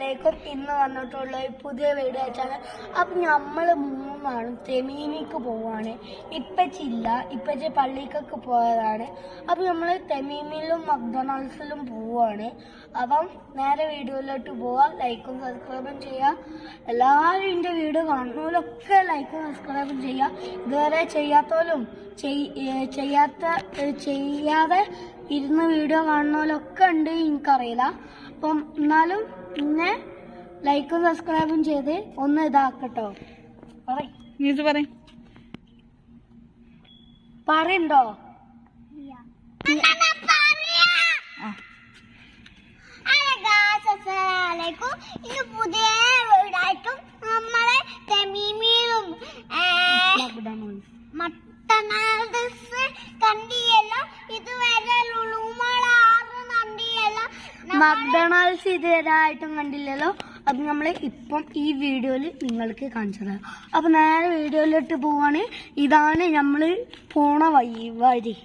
അസ്സലാമലൈക്കും ഇന്ന് വന്നിട്ടുള്ള ഒരു പുതിയ വീഡിയോ ആയിട്ടാണ് അപ്പം നമ്മൾ മൂന്നാണ് തെമീമിക്ക് പോവാണ്. ഇപ്പച്ചില്ല ഇപ്പച്ചി പള്ളിക്കൊക്കെ പോയതാണ്. അപ്പം നമ്മൾ തെമീമിലും മക്ഡൊണാൾഡ്സിലും പോവാണ്. അപ്പം നേരെ വീഡിയോയിലോട്ട് പോവാം. ലൈക്കും സബ്സ്ക്രൈബും ചെയ്യുക എല്ലാവരും എന്റെ വീഡിയോ കാണുന്നവരൊക്കെ ലൈക്കും സബ്സ്ക്രൈബും ചെയ്യുക ഇതുവരെ ചെയ്യാത്തവരും ചെയ്യാത്ത ചെയ്യാതെ ഇരുന്ന് വീഡിയോ കാണുന്നവരൊക്കെ ഉണ്ട്. എനിക്കറിയില്ല. അപ്പം എന്നാലും പിന്നെ ലൈക്കും സബ്സ്ക്രൈബും ചെയ്ത് ഒന്ന് ഇതാക്കട്ടോ. പറയുണ്ടോ? നീസ് പറ പറയണ്ടോ ഇന്ന് പുതിയ വീടായിട്ടും നമ്മളെ കണ്ടിയല്ലോ. ഇതുവരെ ലുളുമാളാറും മക്ഡൊണാൾഡ്സ് ഇതുവരായിട്ടും കണ്ടില്ലല്ലോ? അത് നമ്മൾ ഇപ്പം ഈ വീഡിയോയിൽ നിങ്ങൾക്ക് കാണിച്ചു തരാം. അപ്പം നേരെ വീഡിയോയിലിട്ട് പോവാണ്. ഇതാണ് നമ്മൾ പോണ വഴി വഴി.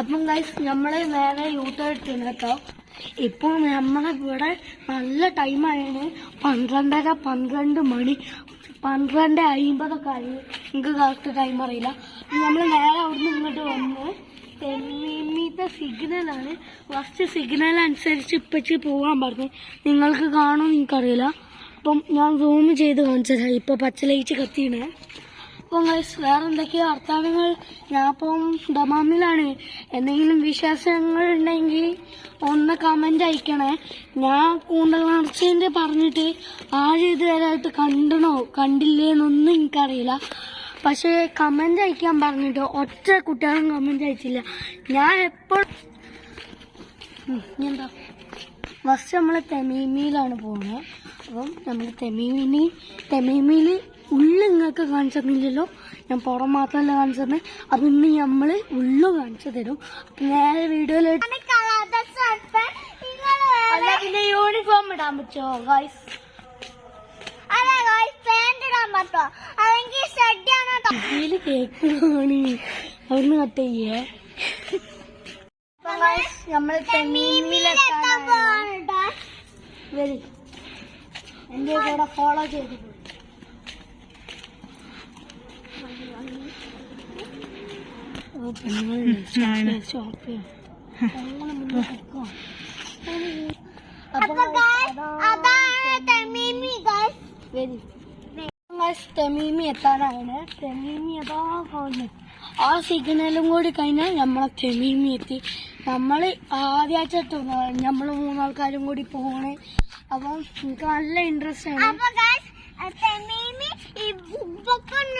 അപ്പം ഗൈസ് നമ്മൾ നേരെ യൂട്ടേൺ ഇട്ടിന് കേട്ടോ. ഇപ്പോൾ നമ്മളെ ഇവിടെ നല്ല ടൈമായാണ് പന്ത്രണ്ടര പന്ത്രണ്ട് മണി. പന്ത്രണ്ട് അയിമ്പതൊക്കെ ആയി. നിങ്ങൾക്ക് കറക്റ്റ് ടൈം അറിയില്ല. നമ്മൾ നേരെ അവിടുന്ന് ഇങ്ങോട്ട് വന്ന് തെമ്മീത്തെ സിഗ്നലാണ്. ഫസ്റ്റ് സിഗ്നൽ അനുസരിച്ച് ഇപ്പച്ച് പോകാൻ പറഞ്ഞു. നിങ്ങൾക്ക് കാണുമോ എനിക്കറിയില്ല. അപ്പം ഞാൻ സൂം ചെയ്ത് കാണിച്ചതാണ് ഇപ്പോൾ പച്ച ലൈറ്റ് കത്തിയാണ്. അപ്പം ഗൈസ് വേറെ എന്തൊക്കെയോ വർത്തമാനങ്ങൾ ഞാൻ ഇപ്പം ഡമാമിലാണ് എന്തെങ്കിലും വിശേഷങ്ങൾ ഉണ്ടെങ്കിൽ ഒന്ന് കമന്റ് അയക്കണേ. ഞാൻ കൂന്തൽ നടച്ചതിന്റെ പറഞ്ഞിട്ട് ആരും ഇതുവരെയായിട്ട് കണ്ടണോ? കണ്ടില്ലേന്നൊന്നും എനിക്കറിയില്ല. പക്ഷേ കമന്റ് അയക്കാൻ പറഞ്ഞിട്ട്? ഒറ്റ കുട്ടികളും കമന്റ് അയച്ചില്ല. ഞാൻ എപ്പോഴും എന്താ? ഫസ്റ്റ് നമ്മൾ തെമീമിയിലാണ് പോകുന്നത് അപ്പം നമ്മൾ തെമീമിനി തെമീമിയിൽ ഉള്ളു നിങ്ങൾക്ക് കാണിച്ചു തന്നില്ലല്ലോ ഞാൻ പുറം മാത്രമല്ല കാണിച്ചു തന്നെ അപ്പം ഇന്ന് നമ്മൾ ഉള്ളു കാണിച്ചു തരും. നേരെ വീഡിയോയിലോട്ട് അല്ല പിന്നെ യൂണിഫോം ഇടാൻ പറ്റുമോ ഗൈസ് ഇടാൻ പറ്റോ അല്ലെങ്കിൽ ഷഡ്യാണ് കേട്ടോ ഇതിൽ കേൾക്കണമാണ് അവിടുന്ന് കട്ട് ചെയ്യേ. നമ്മൾ തെമീമിലെത്താനാണ് വരി. എന്റെ കൂടെ ഫോളോ ചെയ്ത്. പോയി ഓ പെണ്ണുങ്ങളുണ്ട് ഷോപ്പ് അപ്പൊ guys, അതാണ് തെമീമി ഗൈസ് വരി. തെമീമി എത്താറാണ് തെമീമി അതാ പോകുന്നത് ആ സിഗ്നലും കൂടി കഴിഞ്ഞാൽ നമ്മളെ തെമീമി എത്തി നമ്മൾ ആദ്യമായിട്ട് നമ്മൾ മൂന്നാൾക്കാരും കൂടി പോകണേ അപ്പം എനിക്ക് നല്ല ഇൻട്രസ്റ്റ് ആണ്.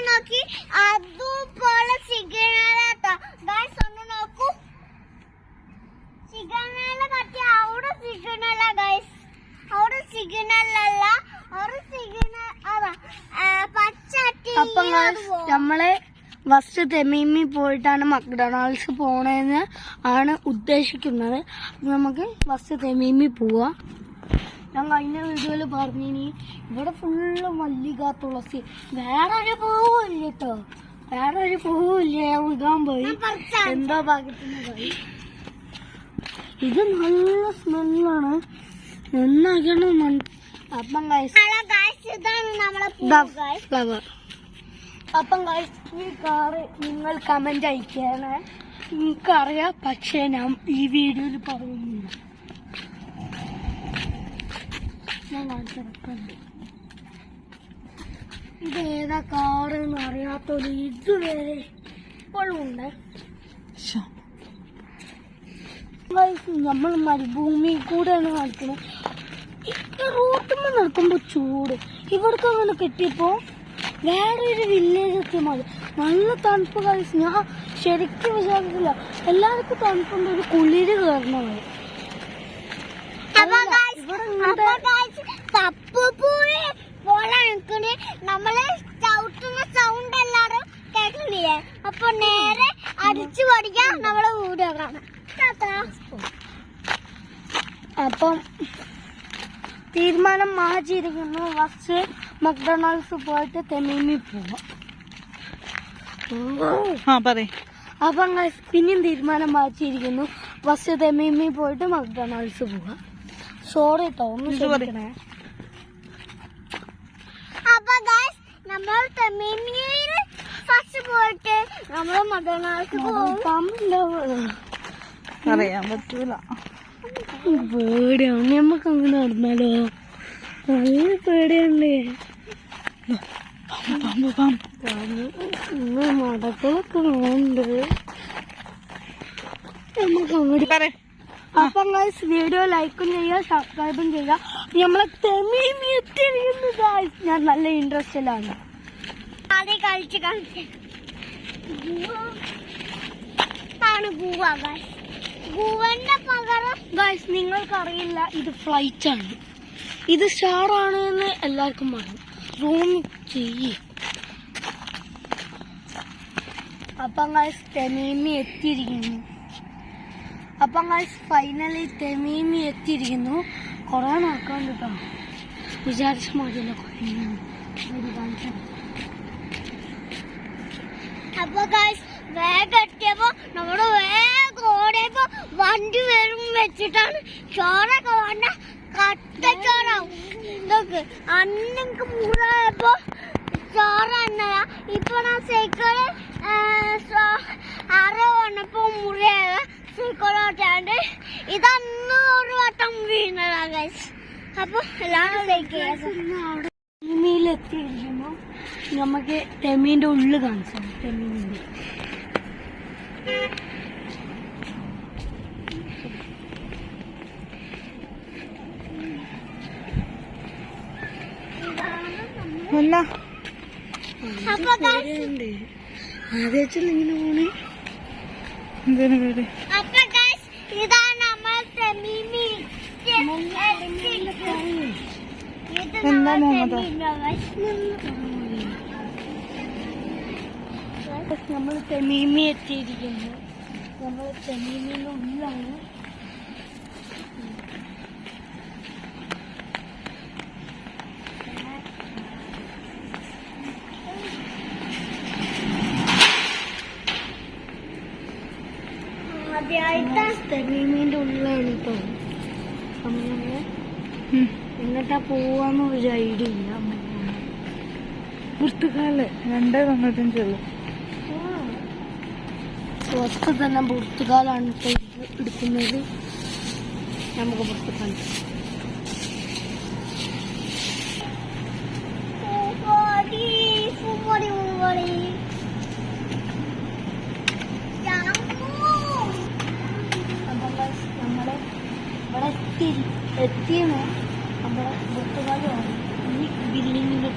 നോക്കി. അതുപോലെ സിഗ്നലാട്ടോ. സിഗ്നൽ അതാ. അപ്പം നമ്മൾ ഫസ്റ്റ് തെമീമി പോയിട്ടാണ് മക്ഡൊണാൾഡ്സ് പോണേന്ന് ആണ് ഉദ്ദേശിക്കുന്നത്. നമുക്ക് ഫസ്റ്റ് തെമീമി പോവാ. ഞാൻ കഴിഞ്ഞ വീഡിയോയിൽ പറഞ്ഞിനി ഇവിടെ ഫുള്ള് മല്ലിക തുളസി. വേറെ ഒരു പൂവില്ല കേട്ടോ വേറെ ഒരു പൂവില്ല ഞാൻ വിടാൻ പോയി എന്തോ ഭാഗ്യത്തിന് പോയി ഇത് നല്ല സ്മെല്ലാണ്. എന്നാക്കണം അപ്പം ഇതാണ് നമ്മളെ ഫ്ലവർ അപ്പം ഈ കാറ് നിങ്ങൾ കമന്റ് അയക്കണേ എനിക്കറിയാം പക്ഷേ ഞാൻ ഈ വീഡിയോയിൽ പറയുന്നില്ല. ഞാൻ ഇത് ഏതാ കാറ് എന്ന് അറിയാത്തൊരു ഇതുവരെ ഇപ്പോഴും ഉണ്ട് നമ്മൾ മരുഭൂമി കൂടെയാണ് നടക്കുന്നത് റോട്ടുമ്പോൾ നടക്കുമ്പോൾ ചൂട്. ഇവിടേക്ക് അങ്ങനെ കിട്ടിയപ്പോൾ വേറൊരു വില്ലേജ് എത്തിയ മതി. നല്ല തണുപ്പ് കഴിച്ച് ഞാൻ ശരിക്കും വിചാരിച്ചില്ല എല്ലാവർക്കും തണുപ്പുണ്ട്. ഒരു കുളിര് കയറണ മതി നമ്മൾ ചവിട്ടുന്ന സൗണ്ട് എല്ലാരും കേൾക്കുന്നില്ലേ? അപ്പൊ നേരെ അടിച്ചു പഠിക്കാം. നമ്മളെ വീഡിയോ കാണാം. അപ്പം തീരുമാനം മാറ്റിയിരിക്കുന്നു. ഫസ്റ്റ് മക്ഡൊണാൾഡ്സ് പോയിട്ട് തെമീമി പോവാം. പറയും. പറ അപ്പം പിന്നെയും തീരുമാനം മാറ്റിയിരിക്കുന്നു. ഫസ്റ്റ് തെമീമി പോയിട്ട് മക്ഡൊണാൾഡ്സ് പോവാം. സോറി കേട്ടോ ഒന്ന് ചോദിക്കണേ നമ്മൾ തെമ്മീമിന് ഫസ്റ്റ് പോയിട്ട് നമ്മൾ മദനാൾക്ക് പോകും പാമ്പില്ല അറിയാൻ പറ്റൂല. പേടിയാണ് നമുക്ക് അങ്ങനെ നടന്നാലോ? നല്ല പേടിയുണ്ട് പാമ്പ് പാമ്പ് ഇന്ന് മടക്കളൊക്കെ ഉണ്ട്. നമുക്ക് അങ്ങോട്ട് പറ അപ്പം ഗൈസ് വീഡിയോ ലൈക്കും ചെയ്യുക സബ്സ്ക്രൈബും ചെയ്യുക. നമ്മളെ ഗൈസ് ഞാൻ നല്ല ഇൻട്രസ്റ്റിലാണ് ആദ്യം കളിച്ച് കളിച്ച്. ാണ് ഗൂവ ഗൈസ് ഗൂവന്റെ പകരം ഗൈസ് നിങ്ങൾക്കറിയില്ല ഇത് ഫ്ലൈറ്റ് ആണ്. ഇത് സ്റ്റാറാണ് എന്ന് എല്ലാവർക്കും അറിയാം. റൂം ചെയ്യും. അപ്പം തെമീമി എത്തിയിരിക്കുന്നു. അപ്പം ഫൈനലി തെമീമി എത്തിയിരിക്കുന്നു. കുറേ നടക്കാൻ കേട്ടോ വിചാരിച്ച മതിയല്ല അപ്പൊ എത്തിയപ്പോ നമ്മൾ വേഗം ഓടിയപ്പോ വണ്ടി വരും വെച്ചിട്ടാണ് ചോറൊക്കെ വേണ്ട. കട്ടച്ചോറാവും ഇതൊക്കെ. അന്നക്ക് മൂടായപ്പോ ചോറ് എന്നതാ ഇപ്പൊ ഞാൻ സൈക്കിൾ ആറ് വന്നപ്പോ മുറിയായ ഓട്ടാണ്ട്. ഇതന്ന് ഒരു വട്ടം വീണതാ ഗൈസ് അപ്പൊ എല്ലാവരും സൈക്കിൾ എത്തിയിരിക്കുന്നു നമുക്ക് തെമീന്റെ ഉള്ളു കാണിച്ചു തെമീമിന്റെ ആദ്യമായിട്ടല്ല ഇങ്ങനെ പോണേ? പേര്? എന്താ മുഹമ്മദ്? നമ്മൾ തെമീമി എത്തിയിരിക്കുന്നു. നമ്മൾ തെമീമിന്റെ ഉള്ളിലാണ് തെമീമിന്റെ ഉള്ളിലാണ് അമ്മ നമ്മൾ ഉം. എങ്ങോട്ടാ പോവാന്ന് ഒരു ഐഡിയ ഇല്ല പുറത്തുകാൽ രണ്ടേ വന്നിട്ടും ഉള്ളൂ. ഫസ്റ്റ് തന്നെ പുറത്തുകാലാണ് എടുക്കുന്നത്. നമുക്ക് പുറത്തുകാൽ പൂപ്പൊടി, പൂപ്പൊടി, പൂപ്പൊടി. ജാമു. അപ്പം guys, നമ്മൾ ഇവിടെ എത്തി എത്തിയെന്ന് നമ്മുടെ പുറത്തുകാൽ ഈ ബിൽഡിങ്ങിന്റെ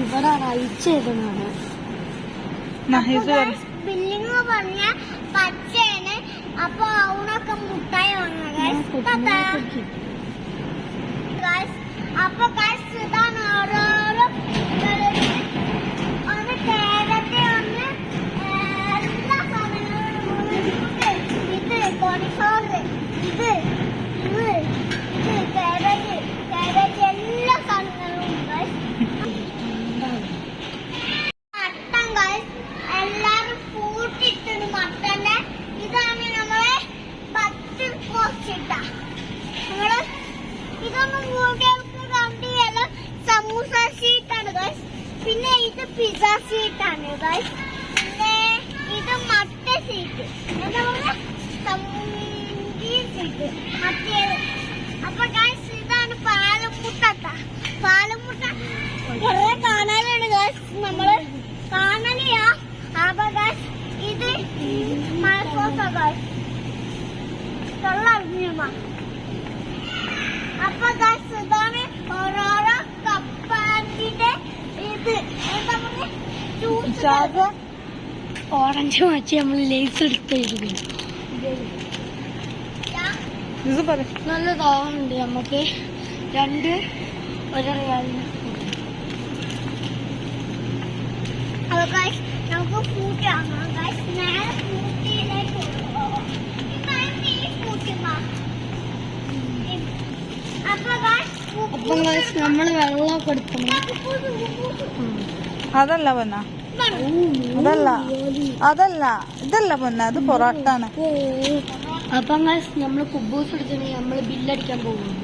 ഇവിടെ റൈറ്റ് ചെയ്തതാണ്. ബില്ലിങ് പറഞ്ഞ. പച്ചയാണ്. അപ്പൊ അവനൊക്കെ മുട്ടായി. Guys, അപ്പൊ ഷീറ്റ് മറ്റേത് അപ്പൊ ഗൈസ് ഇതാണ് പാലമുട്ട പാലമുട്ട കുറെ കാണാനുണ്ട് ഗൈസ് നമ്മൾ കാണലിയാ അപ്പൊ ഗൈസ് ഇത് മലക്കോസ ഗൈസ് തൊള്ളറിഞ്ഞുമാ അപ്പൊ ഗൈസ് ഇതാണ് ഓരോരോ കപ്പാന്റെ ഇത് എന്താ പറയുക ഷാജ ഓറഞ്ച് മാറ്റി നമ്മൾ ലേസ് എടുത്തിരിക്കുന്നു നല്ല താവുന്നുണ്ട് നമുക്ക്. രണ്ട് ഒരു റിയാലിന് നമുക്ക് ഫ്രൂട്ട് വാങ്ങാം നേരെ ഫ്രൂട്ടിയിലേക്ക് അപ്പൊ വെള്ളമൊക്കെ എടുക്കണം അതല്ല വന്ന അതല്ല. അതല്ല ഇതല്ല പൊന്ന അത് പൊറോട്ടാണ്. അപ്പൊ നമ്മൾ കുബൂസ് എടുത്തിട്ടുണ്ടെങ്കിൽ നമ്മൾ ബില്ലടിക്കാൻ പോകുന്നു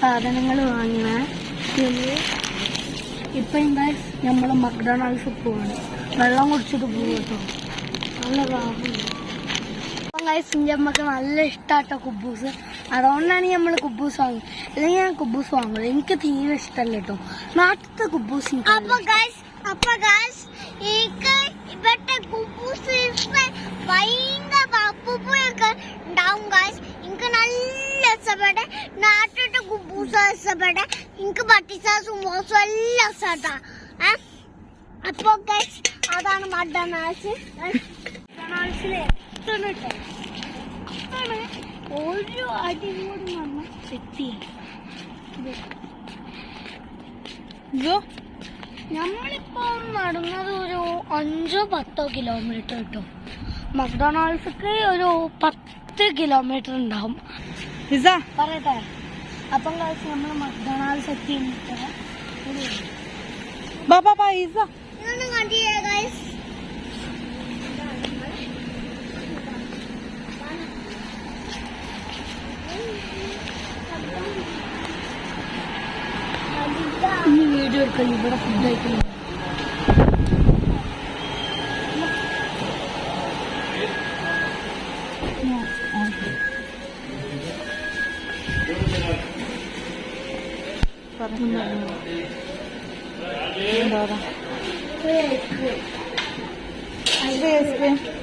സാധനങ്ങൾ വാങ്ങിയ ഇപ്പൊ ഗൈസ് നമ്മൾ മക്ഡൊണാൾഡ്സ് പോവാണ്. വെള്ളം കുടിച്ചിട്ട് പോകും നല്ല ഗൈസ് എന്റെ അമ്മയ്ക്ക് നല്ല ഇഷ്ടാട്ടോ കുബൂസ്. അതുകൊണ്ടാണ് നമ്മൾ കുബൂസ് വാങ്ങി. അല്ലെങ്കിൽ ഞാൻ കുബൂസ് വാങ്ങുന്നത് എനിക്ക് തീരെ ഇഷ്ടമല്ല കേട്ടോ നാട്ടിലത്തെ കുബൂസ് ഇവിടുത്തെ കുബൂസ് ഭയങ്കര അപ്പൂപ്പൊക്കെ ഉണ്ടാവും ഗൈസ് എനിക്ക് നല്ല ഇഷ്ടപ്പെട്ടെ നാട്ടിലത്തെ കുബൂസ് ഇഷ്ടപ്പെട്ടെ. എനിക്ക് പട്ടിസാസും മോസും എല്ലാം ഇഷ്ടട്ടാ. അപ്പൊ ഗൈസ് അതാണ് മഡനാസ് മഡനാസിലെ ഒരു അടി കൂടി നമ്മൾ ഇതോ നമ്മളിപ്പോ നടന്നത് ഒരു അഞ്ചോ പത്തോ കിലോമീറ്റർ കിട്ടും മക്ഡൊണാൾഡ്സ്ക്ക് ഒരു പത്ത് കിലോമീറ്റർ ഉണ്ടാവും. ഇസ. പറയട്ടെ. അപ്പം കാശ് നമ്മൾ മക്ഡൊണാൾഡ്സ് എത്തി ബാ ബാ ബാ ഇസ. ഇതൊന്നും കണ്ടില്ലേ ഗൈസ് ഇനി വീഡിയോ എടുക്കണം ഇവിടെ ഫുഡ് കഴിക്കുന്നു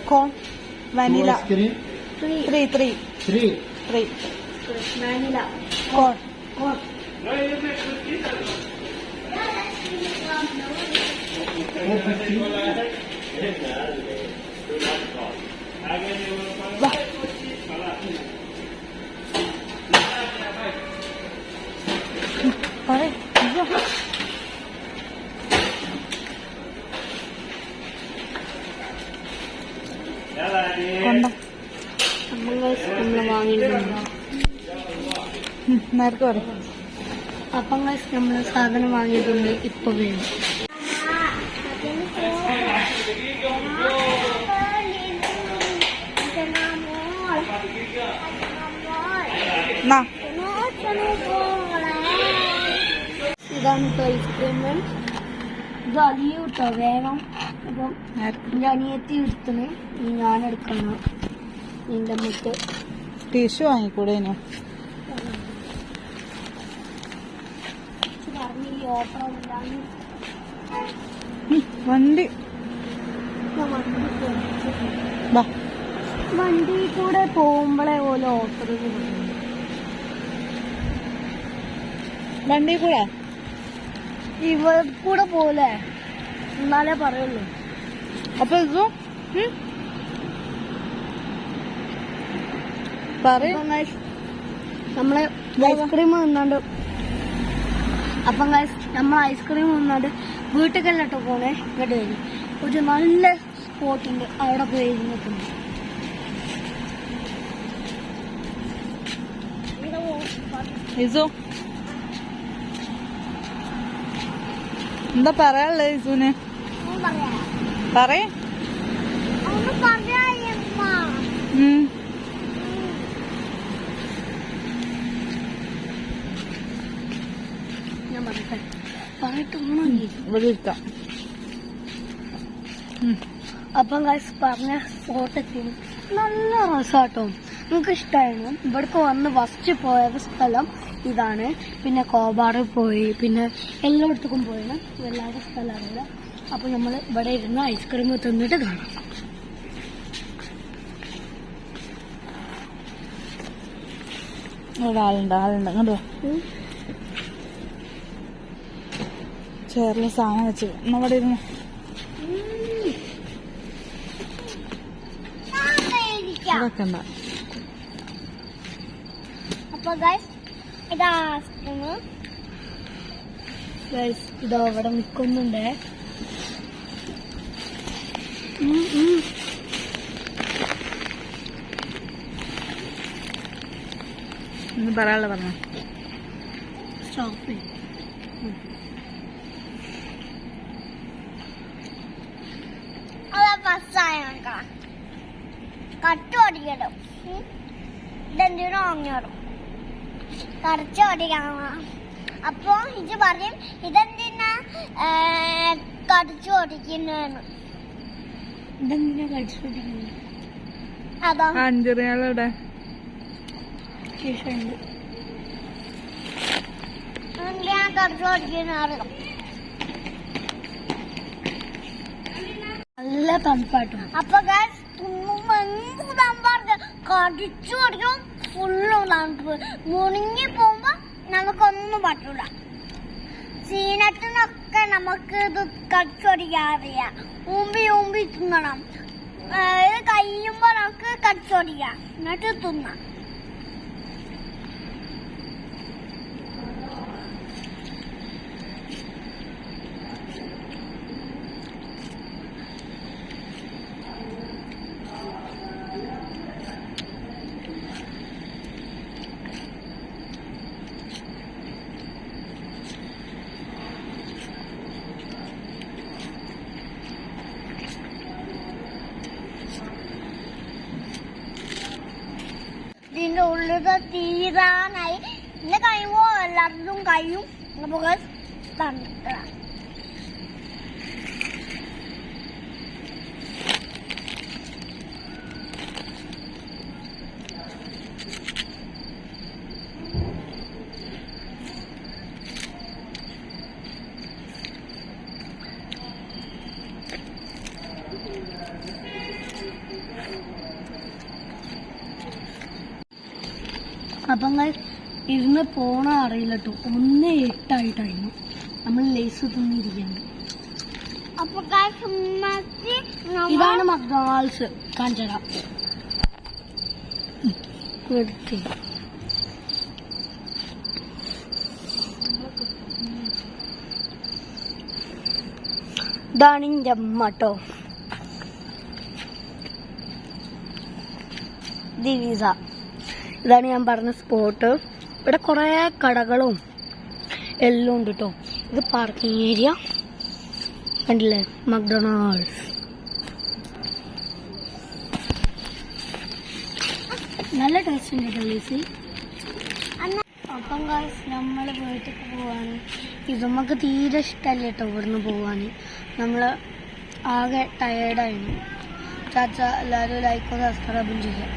cone vanilla three three three three vanilla cone cone Isa കൊണ്ടോ നമ്മൾ വാങ്ങിയിട്ടുണ്ട് നമ്മൾ സാധനം വാങ്ങിയിട്ടുണ്ട് ഇപ്പൊ വേണം. നാ ഇതാണ് ഇപ്പൊ ഐസ്ക്രീം ഇത് അലിയും കേട്ടോ വേഗം അപ്പം നേരത്തെ എന്റെ അനിയത്തി ഞാൻ എടുക്കണം. നിന്റെ മുത്ത് ടിഷ്യൂ വാങ്ങിക്കൂടെ ഇനു? വണ്ടി. വണ്ടി കൂടെ പോകുമ്പോഴേ ഓരോ ഓഫർ വണ്ടി കൂടെ ഇവ കൂടെ പോലെ എന്നാലേ പറയുള്ളൂ. അപ്പൊ ഇതോ നമ്മൾ ഐസ്ക്രീം തിന്നാണ്ട്. അപ്പം നമ്മൾ ഐസ്ക്രീം തിന്നാണ്ട്. വീട്ടിലേക്കല്ല കേട്ടോ പോണേ? ഇങ്ങോട്ട് വരും. ഒരു നല്ല സ്പോട്ട് ഉണ്ട്. അവിടെ പോയി നിൽക്കുന്നു ഇസു എന്താ പറയാനുള്ളത് ഇസുന് പറയേ. ഇവിടെ ഇരിക്കാം. അപ്പം ഗൈസ് പറഞ്ഞ എത്തി നല്ല രസാട്ടോ. നമുക്ക് ഇഷ്ടമായിരുന്നു ഇവിടേക്ക് വന്ന് ഫസ്റ്റ് പോയ സ്ഥലം ഇതാണ്. പിന്നെ കോബാറ് പോയി. പിന്നെ എല്ലായിടത്തേക്കും പോയി. വല്ലാത്ത സ്ഥലമാണ്. അപ്പൊ നമ്മൾ ഇവിടെ ഇരുന്ന് ഐസ്ക്രീം തിന്നിട്ട് കാണാം. ഇവിടെ ആളുണ്ട് ആളുണ്ട്. കണ്ടോ. ചേറിൽ സാധനം വെച്ച്. നമ്മുടെ ഇരുന്ന്. അപ്പൊ ഗൈസ് ഇതാ ഇതാ ഇവിടെ നിൽക്കുന്നുണ്ട്. പറയാനുള്ള പറഞ്ഞ? സ്റ്റോപ്പ് ചെയ്യ്. അതാ കട്ട് ഓടിക്കണം ഇതെന്തിനോ വാങ്ങിയാറും കടിച്ചു ഓടിക്കണം അപ്പൊ ഇത് പറയും ഇതെന്തിനാ കടിച്ചു ഓടിക്കുന്നു ഇതെന്തിനാ കടിച്ചുകൊണ്ടിരിക്കുന്നത് അതാ? അഞ്ചറിയാളവിടെ. ശേഷമുണ്ട്. എന്തിനാ കടിച്ചു നല്ല തണുപ്പാട്ടോ. അപ്പൊ തുമ്മുമ്പോ എന്ത് കടിച്ചു ഓടിക്കും ഫുള്ളും മുണിങ്ങി പോകുമ്പോ നമുക്കൊന്നും പറ്റൂല. സീനത്തിനൊക്കെ നമുക്ക് ഇത് കടിച്ചോടിക്കാൻ അറിയാം ഉമ്പി ഊമ്പി തിന്നണം. ഇത് കഴിയുമ്പോ നമുക്ക് കച്ചൊടിക്കാം എന്നിട്ട് തിന്നാം. ഇതിന്റെ തീരാനായി ഇന്ന് കഴിയുമ്പോ എല്ലാവരും കഴിയും നമുക്ക് തണുക്കണം അപ്പം ഇരുന്ന് പോണ അറിയില്ല കേട്ടോ ഒന്ന് എട്ടായിട്ടായിരുന്നു. നമ്മൾ ലേസ് തിന്നിരിക്കുന്നത് ഇതാണ് മക്ഡൊണാൾഡ്സ്. കാഞ്ചട ഇതാണ് എന്റെ അമ്മ കേട്ടോ ദിവീസ. ഇതാണ് ഞാൻ പറഞ്ഞ സ്പോട്ട് ഇവിടെ കുറേ കടകളും എല്ലാം ഉണ്ട് കേട്ടോ ഇത് പാർക്കിംഗ് ഏരിയ കണ്ടില്ലേ? മക്ഡൊണാൾഡ്സ് നല്ല ടേസ്റ്റ് ഉണ്ട് കേട്ടോ അപ്പം കാശ് നമ്മൾ വീട്ടിൽ പോവാണ്. ഇത് നമുക്ക് തീരെ ഇഷ്ടമല്ല കേട്ടോ ഇവിടുന്ന് പോവാൻ നമ്മൾ ആകെ ടയേർഡായിരുന്നു ചാച്ച എല്ലാവരും ലൈക്കും സബ്സ്ക്രൈബും ചെയ്യാം.